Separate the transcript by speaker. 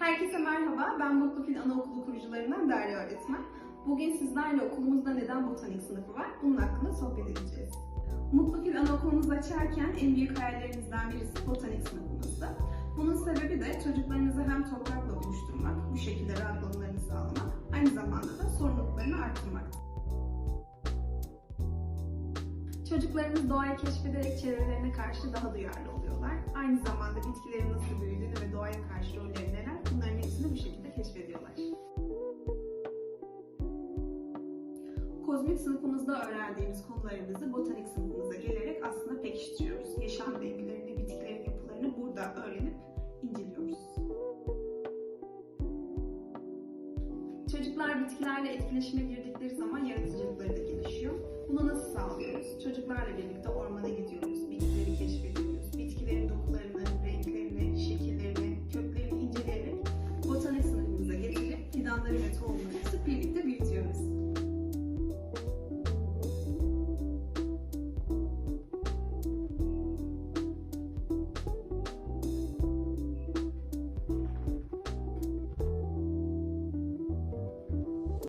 Speaker 1: Herkese merhaba, ben Mutlu Fil Anaokulu kurucularından Derya Öğretmen. Bugün sizlerle okulumuzda neden botanik sınıfı var, bunun hakkında sohbet edeceğiz. Mutlu Fil Anaokulumuzu açarken en büyük hayallerimizden birisi botanik sınıfımızdı. Bunun sebebi de çocuklarınızı hem toprakla buluşturmak, bu şekilde rahatlamlarını sağlamak, aynı zamanda da sorumluluklarını arttırmaktı. Çocuklarımız doğayı keşfederek çevrelerine karşı daha duyarlı oluyorlar. Aynı zamanda bitkilerin nasıl büyüdüğünü ve doğaya Kozmik sınıfımızda öğrendiğimiz konularımızı botanik sınıfımıza gelerek aslında pekiştiriyoruz. Yaşam döngülerini, bitkilerin yapılarını burada öğrenip inceliyoruz. Çocuklar bitkilerle etkileşime girdikleri zaman yaratıcılıkları da gelişiyor. Bunu nasıl sağlıyoruz? Çocuklarla birlikte ormana gidiyoruz, bitkileri keşfediyoruz. Bitkilerin dokularını, renklerini, şekillerini, köklerini inceleyerek botanik sınıfımıza getirip fidanları ve tohumları